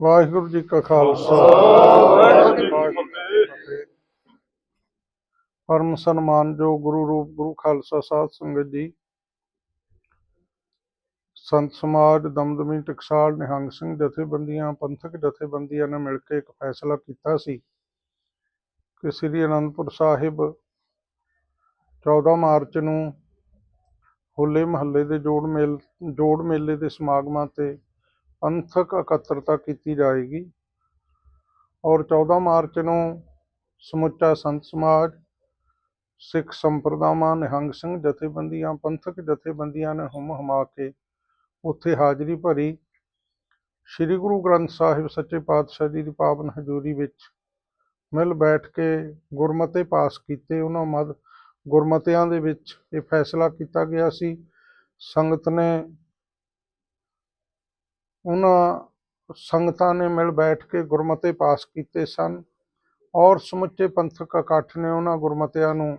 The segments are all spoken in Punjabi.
ਵਾਹਿਗੁਰੂ ਜੀ ਕਾ ਖਾਲਸਾ ਵਾਹਿਗੁਰੂ ਜੀ ਕੀ ਫਤਿਹ। ਪਰਮ ਸਨਮਾਨਯੋਗ ਗੁਰੂ ਰੂਪ, ਗੁਰੂ ਖਾਲਸਾ ਸਾਧ ਸੰਗਤ ਜੀ ਸੰਤ ਸਮਾਜ, ਦਮਦਮੀ, ਟਕਸਾਲ, ਨਿਹੰਗ ਸਿੰਘ ਜਥੇਬੰਦੀਆਂ, ਪੰਥਕ ਜਥੇਬੰਦੀਆਂ ਨੇ ਮਿਲ ਕੇ ਇੱਕ ਫੈਸਲਾ ਕੀਤਾ ਸੀ ਕਿ ਸ੍ਰੀ ਅਨੰਦਪੁਰ ਸਾਹਿਬ 14 ਮਾਰਚ ਨੂੰ ਹੋਲੇ ਮਹੱਲੇ ਦੇ ਜੋੜ ਮੇਲ, ਜੋੜ ਮੇਲੇ ਦੇ ਸਮਾਗਮਾਂ ਤੇ ਪੰਥਕ ਇਕੱਤਰਤਾ ਕੀਤੀ ਜਾਏਗੀ। ਔਰ 14 ਮਾਰਚ ਨੂੰ ਸਮੁੱਚਾ ਸੰਤ ਸਮਾਜ, ਸਿੱਖ ਸੰਪਰਦਾਵਾਂ, ਨਿਹੰਗ ਸਿੰਘ ਜਥੇਬੰਦੀਆਂ, ਪੰਥਕ ਜਥੇਬੰਦੀਆਂ ਨੇ ਹੁਮ ਹਮਾ ਕੇ ਉੱਥੇ ਹਾਜ਼ਰੀ ਭਰੀ। ਸ੍ਰੀ ਗੁਰੂ ਗ੍ਰੰਥ ਸਾਹਿਬ ਸੱਚੇ ਪਾਤਸ਼ਾਹ ਜੀ ਦੀ ਪਾਵਨ ਹਜ਼ੂਰੀ ਵਿੱਚ ਮਿਲ ਬੈਠ ਕੇ ਗੁਰਮਤੇ ਪਾਸ ਕੀਤੇ। ਉਹਨਾਂ ਮਦ, ਗੁਰਮਤਿਆਂ ਦੇ ਵਿੱਚ ਇਹ ਫੈਸਲਾ ਕੀਤਾ ਗਿਆ ਸੀ। ਸੰਗਤ ਨੇ ਉਹਨਾਂ ਸੰਗਤਾਂ ਨੇ ਮਿਲ ਬੈਠ ਕੇ ਗੁਰਮਤੇ ਪਾਸ ਕੀਤੇ ਸਨ ਔਰ ਸਮੁੱਚੇ ਪੰਥਕ ਇਕੱਠ ਨੇ ਉਹਨਾਂ ਗੁਰਮਤਿਆਂ ਨੂੰ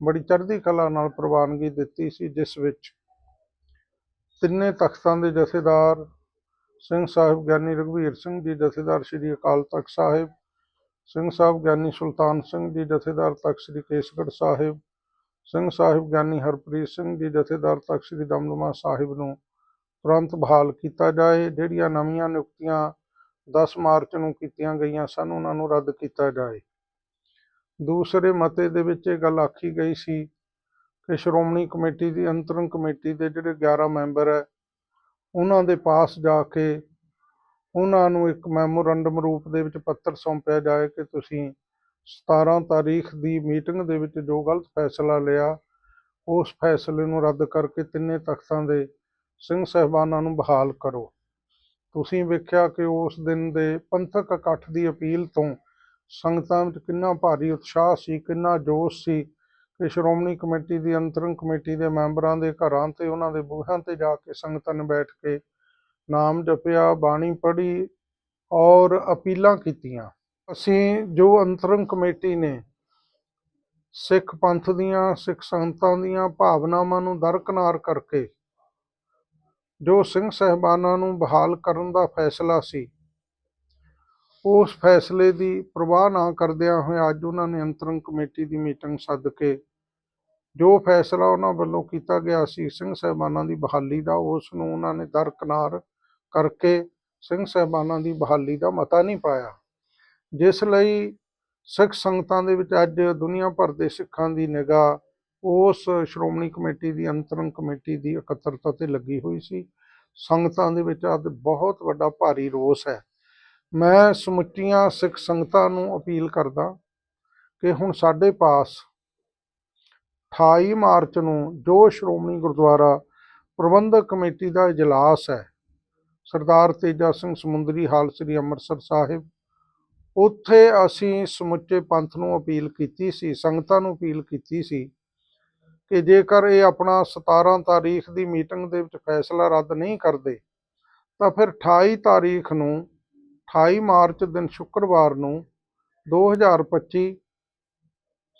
ਬੜੀ ਚੜ੍ਹਦੀ ਕਲਾ ਨਾਲ ਪ੍ਰਵਾਨਗੀ ਦਿੱਤੀ ਸੀ, ਜਿਸ ਵਿੱਚ ਤਿੰਨੇ ਤਖਤਾਂ ਦੇ ਜਥੇਦਾਰ ਸਿੰਘ ਸਾਹਿਬ ਗਿਆਨੀ ਰਘਵੀਰ ਸਿੰਘ ਜੀ, ਜਥੇਦਾਰ ਸ੍ਰੀ ਅਕਾਲ ਤਖਤ ਸਾਹਿਬ, ਸਿੰਘ ਸਾਹਿਬ ਗਿਆਨੀ ਸੁਲਤਾਨ ਸਿੰਘ ਜੀ, ਜਥੇਦਾਰ ਤਖਤ ਸ੍ਰੀ ਕੇਸਗੜ੍ਹ ਸਾਹਿਬ, ਸਿੰਘ ਸਾਹਿਬ ਗਿਆਨੀ ਹਰਪ੍ਰੀਤ ਸਿੰਘ ਜੀ, ਜਥੇਦਾਰ ਤਖਤ ਸ੍ਰੀ ਦਮਦਮਾ ਸਾਹਿਬ ਨੂੰ ਤੁਰੰਤ ਬਹਾਲ ਕੀਤਾ ਜਾਏ। ਜਿਹੜੀਆਂ ਨਵੀਆਂ ਨਿਯੁਕਤੀਆਂ 10 ਮਾਰਚ ਨੂੰ ਕੀਤੀਆਂ ਗਈਆਂ ਸਨ, ਉਹਨਾਂ ਨੂੰ ਰੱਦ ਕੀਤਾ ਜਾਏ। ਦੂਸਰੇ ਮਤੇ ਦੇ ਵਿੱਚ ਇਹ ਗੱਲ ਆਖੀ ਗਈ ਸੀ ਕਿ ਸ਼੍ਰੋਮਣੀ ਕਮੇਟੀ ਦੀ ਅੰਤਰੰਗ ਕਮੇਟੀ ਦੇ ਜਿਹੜੇ 11 ਮੈਂਬਰ ਹੈ, ਉਹਨਾਂ ਦੇ ਪਾਸ ਜਾ ਕੇ ਉਹਨਾਂ ਨੂੰ ਇੱਕ ਮੈਮੋਰੰਡਮ ਰੂਪ ਦੇ ਵਿੱਚ ਪੱਤਰ ਸੌਂਪਿਆ ਜਾਏ ਕਿ ਤੁਸੀਂ 17 ਤਾਰੀਖ ਦੀ ਮੀਟਿੰਗ ਦੇ ਵਿੱਚ ਜੋ ਗਲਤ ਫੈਸਲਾ ਲਿਆ, ਉਸ ਫੈਸਲੇ ਨੂੰ ਰੱਦ ਕਰਕੇ ਤਿੰਨੇ ਤਖਤਾਂ ਦੇ ਸਿੰਘ ਸਹਿਬਾਨਾਂ ਨੂੰ ਬਹਾਲ ਕਰੋ। ਤੁਸੀਂ ਵੇਖਿਆ ਕਿ ਉਸ ਦਿਨ ਦੇ ਪੰਥਕ ਇਕੱਠ ਦੀ ਅਪੀਲ ਤੋਂ ਸੰਗਤਾਂ ਵਿੱਚ ਕਿੰਨਾ ਭਾਰੀ ਉਤਸ਼ਾਹ ਸੀ, ਕਿੰਨਾ ਜੋਸ਼ ਸੀ ਕਿ ਸ਼੍ਰੋਮਣੀ ਕਮੇਟੀ ਦੀ, ਅੰਤਰੰਗ ਕਮੇਟੀ ਦੇ ਮੈਂਬਰਾਂ ਦੇ ਘਰਾਂ ਤੇ ਉਹਨਾਂ ਦੇ ਬੂਹਿਆਂ ਤੇ ਜਾ ਕੇ ਸੰਗਤਾਂ ਨੇ ਬੈਠ ਕੇ ਨਾਮ ਜਪਿਆ, ਬਾਣੀ ਪੜ੍ਹੀ ਔਰ ਅਪੀਲਾਂ ਕੀਤੀਆਂ। ਅਸੀਂ ਜੋ ਅੰਤਰੰਗ ਕਮੇਟੀ ਨੇ ਸਿੱਖ ਪੰਥ ਦੀਆਂ, ਸਿੱਖ ਸੰਗਤਾਂ ਦੀਆਂ ਭਾਵਨਾਵਾਂ ਨੂੰ ਦਰਕਨਾਰ ਕਰਕੇ ਜੋ ਸਿੰਘ ਸਹਿਬਾਨਾਂ ਨੂੰ ਬਹਾਲ ਕਰਨ ਦਾ ਫੈਸਲਾ ਸੀ। ਉਸ ਫੈਸਲੇ ਦੀ ਪ੍ਰਵਾਹ ਨਾ ਕਰਦਿਆਂ ਹੋਏ ਅੱਜ ਉਹਨਾਂ ਨੇ ਅੰਤਰੰਗ ਕਮੇਟੀ ਦੀ ਮੀਟਿੰਗ ਸੱਦ ਕੇ ਜੋ ਫੈਸਲਾ ਉਹਨਾਂ ਵੱਲੋਂ ਕੀਤਾ ਗਿਆ ਸੀ, ਸਿੰਘ ਸਹਿਬਾਨਾਂ ਦੀ ਬਹਾਲੀ ਦਾ, ਉਸ ਨੂੰ ਉਹਨਾਂ ਨੇ ਦਰਕਨਾਰ ਕਰਕੇ ਸਿੰਘ ਸਹਿਬਾਨਾਂ ਦੀ ਬਹਾਲੀ ਦਾ ਮਤਾ ਨਹੀਂ ਪਾਇਆ। ਜਿਸ ਲਈ ਸਿੱਖ ਸੰਗਤਾਂ ਦੇ ਵਿੱਚ ਅੱਜ ਦੁਨੀਆ ਭਰ ਦੇ ਸਿੱਖਾਂ ਦੀ ਨਿਗਾਹ ਉਸ ਸ਼੍ਰੋਮਣੀ ਕਮੇਟੀ ਦੀ, ਅੰਤਰੰਗ ਕਮੇਟੀ ਦੀ ਇਕੱਤਰਤਾ ਤੇ ਲੱਗੀ ਹੋਈ ਸੀ। ਸੰਗਤਾਂ ਦੇ ਵਿੱਚ ਅੱਜ ਬਹੁਤ ਵੱਡਾ ਭਾਰੀ ਰੋਸ ਹੈ। ਮੈਂ ਸਮੁੱਚੀਆਂ ਸਿੱਖ ਸੰਗਤਾਂ ਨੂੰ ਅਪੀਲ ਕਰਦਾ ਕਿ ਹੁਣ ਸਾਡੇ ਪਾਸ 28 ਮਾਰਚ ਨੂੰ ਜੋ ਸ਼੍ਰੋਮਣੀ ਗੁਰਦੁਆਰਾ ਪ੍ਰਬੰਧਕ ਕਮੇਟੀ ਦਾ ਇਜਲਾਸ ਹੈ, ਸਰਦਾਰ ਤੇਜਾ ਸਿੰਘ ਸਮੁੰਦਰੀ ਹਾਲ ਸ੍ਰੀ ਅੰਮ੍ਰਿਤਸਰ ਸਾਹਿਬ, ਉੱਥੇ ਅਸੀਂ ਸਮੁੱਚੇ ਪੰਥ ਨੂੰ ਅਪੀਲ ਕੀਤੀ ਸੀ, ਸੰਗਤਾਂ ਨੂੰ ਅਪੀਲ ਕੀਤੀ ਸੀ ਕਿ ਜੇਕਰ ਇਹ ਆਪਣਾ 17 ਤਾਰੀਖ ਦੀ ਮੀਟਿੰਗ ਦੇ ਵਿੱਚ ਫੈਸਲਾ ਰੱਦ ਨਹੀਂ ਕਰਦੇ, ਤਾਂ ਫਿਰ 28 ਤਾਰੀਖ ਨੂੰ 28 ਮਾਰਚ ਦਿਨ ਸ਼ੁੱਕਰਵਾਰ ਨੂੰ 2025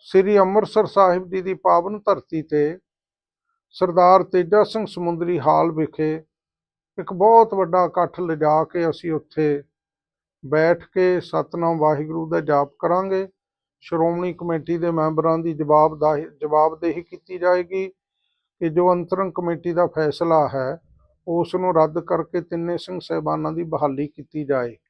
ਸ੍ਰੀ ਅੰਮ੍ਰਿਤਸਰ ਸਾਹਿਬ ਜੀ ਦੀ ਪਾਵਨ ਧਰਤੀ ਤੇ ਸਰਦਾਰ ਤੇਜਾ ਸਿੰਘ ਸਮੁੰਦਰੀ ਹਾਲ ਵਿਖੇ ਇੱਕ ਬਹੁਤ ਵੱਡਾ ਇਕੱਠ ਲਿਜਾ ਕੇ ਅਸੀਂ ਉੱਥੇ ਬੈਠ ਕੇ ਸਤਨਾਮ ਵਾਹਿਗੁਰੂ ਦਾ ਜਾਪ ਕਰਾਂਗੇ। ਸ਼੍ਰੋਮਣੀ ਕਮੇਟੀ ਦੇ ਮੈਂਬਰਾਂ ਦੀ ਜਵਾਬਦਾਹੀ ਜਵਾਬਦੇਹੀ ਕੀਤੀ ਜਾਏਗੀ ਕਿ ਜੋ ਅੰਤਰੰਗ ਕਮੇਟੀ ਦਾ ਫੈਸਲਾ ਹੈ, ਉਸ ਨੂੰ ਰੱਦ ਕਰਕੇ ਤਿੰਨੇ ਸਿੰਘ ਸਹਿਬਾਨਾਂ ਦੀ ਬਹਾਲੀ ਕੀਤੀ ਜਾਏ।